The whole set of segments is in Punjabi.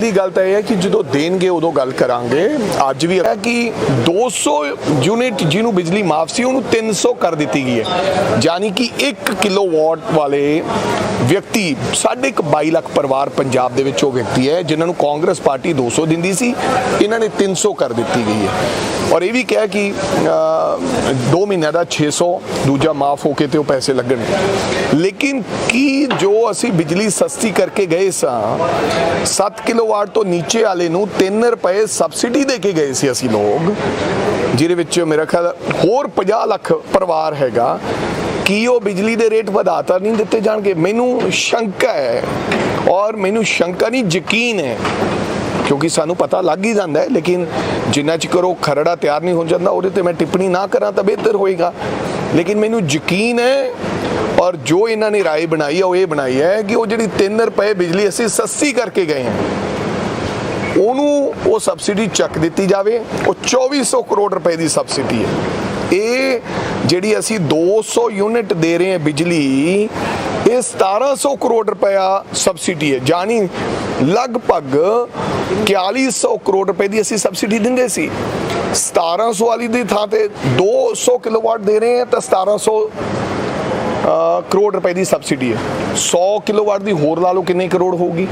ਦੀ ਗੱਲ ਤਾਂ ਇਹ ਹੈ ਕਿ ਜਦੋਂ ਦੇਣਗੇ, ਉਦੋਂ ਗੱਲ ਕਰਾਂਗੇ। ਅੱਜ ਵੀ ਹੈ ਕਿ 200 ਯੂਨਿਟ ਜਿਹਨੂੰ ਬਿਜਲੀ ਮਾਫ ਸੀ, ਉਹਨੂੰ 300 ਕਰ ਦਿੱਤੀ ਗਈ ਹੈ। ਯਾਨੀ ਕਿ 1 ਕਿਲੋਵਾਟ ਵਾਲੇ ਵਿਅਕਤੀ, ਸਾਢੇ ਇੱਕ 22 ਲੱਖ ਪਰਿਵਾਰ ਪੰਜਾਬ ਦੇ ਵਿੱਚ ਉਹ ਵਿਅਕਤੀ ਹੈ, ਜਿਨ੍ਹਾਂ ਨੂੰ ਕਾਂਗਰਸ ਪਾਰਟੀ 200 ਦਿੰਦੀ ਸੀ, ਇਹਨਾਂ ਨੇ 300 ਕਰ ਦਿੱਤੀ ਗਈ ਹੈ। ਔਰ ਇਹ ਵੀ ਕਿਹਾ ਕਿ 2 ਮਹੀਨਿਆਂ ਦਾ 600 ਦੂਜਾ ਮਾਫ ਹੋ ਕੇ ਤੇ ਉਹ ਪੈਸੇ ਲੱਗਣਗੇ ਲੇਕਿਨ ਕੀ ਜੋ ਅਸੀਂ ਬਿਜਲੀ ਸਸਤੀ ਕਰਕੇ ਗਏ ਸਾਂ 7 ਕਿਲੋਵਾਟ ਤੋਂ ਨੀਚੇ ਵਾਲੇ ਨੂੰ 3 ਰੁਪਏ ਸਬਸਿਡੀ ਦੇ ਕੇ ਗਏ ਸੀ ਅਸੀਂ ਲੋਕ, ਜਿਹਦੇ ਵਿੱਚ ਮੇਰਾ ਖਿਆਲ ਹੋਰ 50 ਲੱਖ ਪਰਿਵਾਰ ਹੈਗਾ, ਕੀ ਉਹ ਬਿਜਲੀ ਦੇ ਰੇਟ ਵਧਾਤਾ ਨਹੀਂ ਦਿੱਤੇ ਜਾਣਗੇ? ਮੈਨੂੰ ਸ਼ੰਕਾ ਹੈ ਔਰ ਮੈਨੂੰ ਸ਼ੰਕਾ ਨਹੀਂ, ਯਕੀਨ ਹੈ, ਕਿਉਂਕਿ ਸਾਨੂੰ ਪਤਾ ਲੱਗ ਹੀ ਜਾਂਦਾ ਹੈ, ਲੇਕਿਨ ਜਿੰਨਾ ਚਿਰ ਉਹ ਖਰੜਾ ਤਿਆਰ ਨਹੀਂ ਹੋ ਜਾਂਦਾ, ਉਹਦੇ ਤੇ ਮੈਂ ਟਿੱਪਣੀ ਨਾ ਕਰਾਂ ਤਾਂ ਬਿਹਤਰ ਹੋਏਗਾ। ਲੇਕਿਨ ਮੈਨੂੰ ਯਕੀਨ ਹੈ ਔਰ ਜੋ ਇਹਨਾਂ ਨੇ ਰਾਏ ਬਣਾਈ ਹੈ ਉਹ ਇਹ ਬਣਾਈ ਹੈ ਕਿ ਉਹ ਜਿਹੜੀ 3 ਰੁਪਏ ਬਿਜਲੀ ਅਸੀਂ ਸਸਤੀ ਕਰਕੇ ਗਏ ਹਾਂ ਉਹਨੂੰ ਉਹ ਸਬਸਿਡੀ ਚੱਕ ਦਿੱਤੀ ਜਾਵੇ ਉਹ 2400 ਕਰੋੜ ਰੁਪਏ ਦੀ ਸਬਸਿਡੀ ਹੈ। ਇਹ ਜਿਹੜੀ ਅਸੀਂ 200 ਯੂਨਿਟ ਦੇ ਰਹੇ ਹਾਂ ਬਿਜਲੀ ਇਹ 1700 ਕਰੋੜ ਰੁਪਇਆ ਸਬਸਿਡੀ ਹੈ। ਜਾਨੀ ਲਗਭਗ 4100 ਕਰੋੜ ਰੁਪਏ ਦੀ ਅਸੀਂ ਸਬਸਿਡੀ ਦਿੰਦੇ ਸੀ। 1700 ਵਾਲੀ ਦੀ ਥਾਂ ਤੇ 200 ਕਿਲੋਵਾਟ ਦੇ ਰਹੇ ਹਾਂ ਤਾਂ 1700 ਅ, ਕਰੋੜ ਰੁਪਏ ਦੀ ਸਬਸਿਡੀ ਹੈ। 100 ਕਿਲੋਵਾਟ ਦੀ ਹੋਰ ਲਾ ਲਓ ਕਿੰਨੇ ਕਰੋੜ ਹੋਊਗੀ।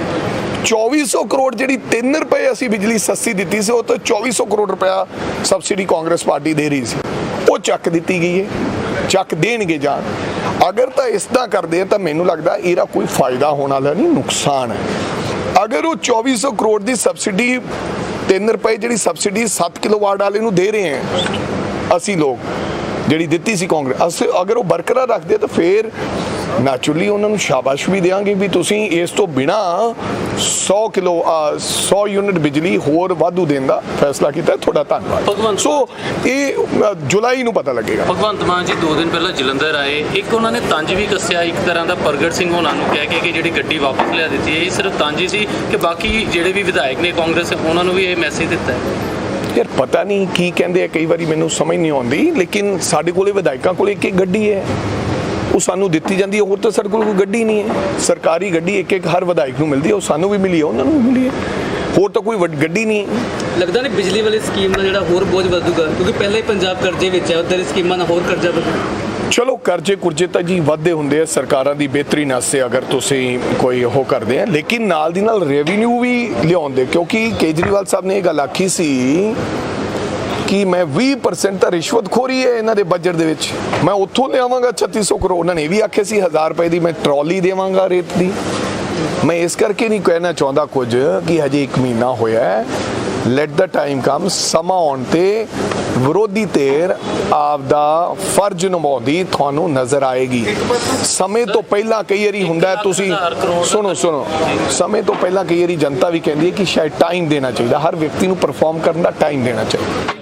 2400 ਕਰੋੜ ਜਿਹੜੀ 3 ਰੁਪਏ ਅਸੀਂ ਬਿਜਲੀ ਸਸਤੀ ਦਿੱਤੀ ਸੀ, ਉਹ ਤਾਂ 2400 ਕਰੋੜ ਰੁਪਇਆ ਸਬਸਿਡੀ ਕਾਂਗਰਸ ਪਾਰਟੀ ਦੇ ਰਹੀ ਸੀ। ਉਹ ਚੱਕ ਦਿੱਤੀ ਗਈ ਹੈ। ਚੱਕ ਦੇਣਗੇ ਜਾਨ ਅਗਰ ਤਾਂ ਇਸ ਤਰ੍ਹਾਂ ਕਰਦੇ ਤਾਂ ਮੈਨੂੰ ਲੱਗਦਾ ਇਹਦਾ ਕੋਈ ਫਾਇਦਾ ਹੋਣ ਵਾਲਾ ਨਹੀਂ, ਨੁਕਸਾਨ ਹੈ। ਅਗਰ ਉਹ 2400 ਕਰੋੜ ਦੀ ਸਬਸਿਡੀ 3 ਰੁਪਏ ਜਿਹੜੀ ਸਬਸਿਡੀ 7 ਕਿਲੋਵਾਟ ਵਾਲੇ ਨੂੰ ਦੇ ਰਹੇ ਹਾਂ, ਅਸੀਂ ਲੋਕ ਜਿਹੜੀ ਦਿੱਤੀ ਸੀ ਕਾਂਗਰਸ ਅਸੀਂ ਅਗਰ ਉਹ ਬਰਕਰਾਰ ਰੱਖਦੇ ਤਾਂ ਫਿਰ ਨੈਚੁਰਲੀ ਉਹਨਾਂ ਨੂੰ ਸ਼ਾਬਾਸ਼ ਵੀ ਦੇਵਾਂਗੇ ਵੀ ਤੁਸੀਂ ਇਸ ਤੋਂ ਬਿਨਾ 100 ਕਿਲੋ ਅ, 100 ਯੂਨਿਟ ਬਿਜਲੀ ਹੋਰ ਵਾਧੂ ਦੇਣ ਦਾ ਫੈਸਲਾ ਕੀਤਾ ਹੈ। ਤੁਹਾਡਾ ਧੰਨਵਾਦ। ਸੋ ਇਹ ਜੁਲਾਈ ਨੂੰ ਪਤਾ ਲੱਗੇਗਾ। ਭਗਵੰਤ ਮਾਨ ਜੀ ਦੋ ਦਿਨ ਪਹਿਲਾਂ ਜਲੰਧਰ ਆਏ। ਇੱਕ ਉਹਨਾਂ ਨੇ ਤੰਜ ਵੀ ਕੱਸਿਆ ਇੱਕ ਤਰ੍ਹਾਂ ਦਾ ਪ੍ਰਗਟ ਸਿੰਘ ਹੋਣਾ ਨੂੰ ਕਹਿ ਕੇ ਕਿ ਜਿਹੜੀ ਗੱਡੀ ਵਾਪਸ ਲਿਆ ਦਿੱਤੀ ਹੈ। ਇਹ ਸਿਰਫ ਤੰਜ ਹੀ ਸੀ ਕਿ ਬਾਕੀ ਜਿਹੜੇ ਵੀ ਵਿਧਾਇਕ ਨੇ ਕਾਂਗਰਸ ਉਹਨਾਂ ਨੂੰ ਵੀ ਇਹ ਮੈਸੇਜ ਦਿੱਤਾ ਹੈ। ਯਾਰ ਪਤਾ ਨਹੀਂ ਕੀ ਕਹਿੰਦੇ ਆ, ਕਈ ਵਾਰੀ ਮੈਨੂੰ ਸਮਝ ਨਹੀਂ ਆਉਂਦੀ, ਲੇਕਿਨ ਸਾਡੇ ਕੋਲੇ ਵਿਧਾਇਕਾਂ ਕੋਲੇ ਇੱਕ ਇੱਕ ਗੱਡੀ ਹੈ। ਉਹ ਸਾਨੂੰ ਦਿੱਤੀ ਜਾਂਦੀ ਹੈ, ਹੋਰ ਤਾਂ ਸਾਡੇ ਕੋਲ ਕੋਈ ਗੱਡੀ ਨਹੀਂ ਹੈ। ਸਰਕਾਰੀ ਗੱਡੀ ਇੱਕ ਇੱਕ ਹਰ ਵਿਧਾਇਕ ਨੂੰ ਮਿਲਦੀ ਹੈ, ਉਹ ਸਾਨੂੰ ਵੀ ਮਿਲੀ ਹੈ, ਉਹਨਾਂ ਨੂੰ ਵੀ ਮਿਲੀ ਹੈ। ਹੋਰ ਤਾਂ ਕੋਈ ਗੱਡੀ ਨਹੀਂ ਹੈ। ਲੱਗਦਾ ਨਹੀਂ ਬਿਜਲੀ ਵਾਲੀ ਸਕੀਮ ਦਾ ਜਿਹੜਾ ਹੋਰ ਬੋਝ ਵਧੂਗਾ, ਕਿਉਂਕਿ ਪਹਿਲਾਂ ਹੀ ਪੰਜਾਬ ਕਰਜ਼ੇ ਵਿੱਚ ਹੈ, ਉਧਰ ਸਕੀਮਾਂ ਨਾਲ ਹੋਰ ਕਰਜ਼ਾ ਵਧੂ ਚਲੋ ਕਰਜ਼ੇ ਕੁਰਜ਼ੇ ਤਾਂ ਜੀ ਵਾਧੇ ਹੁੰਦੇ ਆ, ਸਰਕਾਰਾਂ ਦੀ ਬਿਹਤਰੀ ਨਾਸਤੇ ਅਗਰ ਤੁਸੀਂ ਕੋਈ ਉਹ ਕਰਦੇ ਆ, ਲੇਕਿਨ ਨਾਲ ਦੀ ਨਾਲ ਰੈਵਨਿਊ ਵੀ ਲਿਆਉਂਦੇ, ਕਿਉਂਕਿ ਕੇਜਰੀਵਾਲ ਸਾਹਿਬ ਨੇ ਇਹ ਗੱਲ ਆਖੀ ਸੀ ਕਿ ਮੈਂ 20% ਤਾਂ ਰਿਸ਼ਵਤਖੋਰੀ ਹੈ ਇਹਨਾਂ ਦੇ ਬਜਟ ਦੇ ਵਿੱਚ। ਮੈਂ ਉੱਥੋਂ ਲਿਆਵਾਂਗਾ 3600 ਕਰੋੜ। ਉਹਨਾਂ ਨੇ ਇਹ ਵੀ ਆਖਿਆ ਸੀ 1000 ਰੁਪਏ ਦੀ ਮੈਂ ਟਰਾਲੀ ਦੇਵਾਂਗਾ ਰੇਤ ਦੀ। ਮੈਂ ਇਸ ਕਰਕੇ ਨਹੀਂ ਕਹਿਣਾ ਚਾਹੁੰਦਾ ਕੁਝ ਕਿ ਹਜੇ 1 ਮਹੀਨਾ ਹੋਇਆ ਹੈ। ਲੈਟ ਦਾ ਟਾਈਮ ਕਮ ਸਮਾਂ ਆਉਣ ਤੇ ਵਿਰੋਧੀ ਧਿਰ ਆਪਦਾ ਫਰਜ਼ ਨਿਭਾਉਂਦੀ ਤੁਹਾਨੂੰ ਨਜ਼ਰ ਆਏਗੀ। ਸਮੇਂ ਤੋਂ ਪਹਿਲਾਂ ਕਈ ਵਾਰੀ ਹੁੰਦਾ ਤੁਸੀਂ ਸੁਣੋ ਸੁਣੋ। ਸਮੇਂ ਤੋਂ ਪਹਿਲਾਂ ਕਈ ਵਾਰੀ ਜਨਤਾ ਵੀ ਕਹਿੰਦੀ ਹੈ ਕਿ ਸ਼ਾਇਦ ਟਾਈਮ ਦੇਣਾ ਚਾਹੀਦਾ। ਹਰ ਵਿਅਕਤੀ ਨੂੰ ਪਰਫਾਰਮ ਕਰਨ ਦਾ ਟਾਈਮ ਦੇਣਾ ਚਾਹੀਦਾ।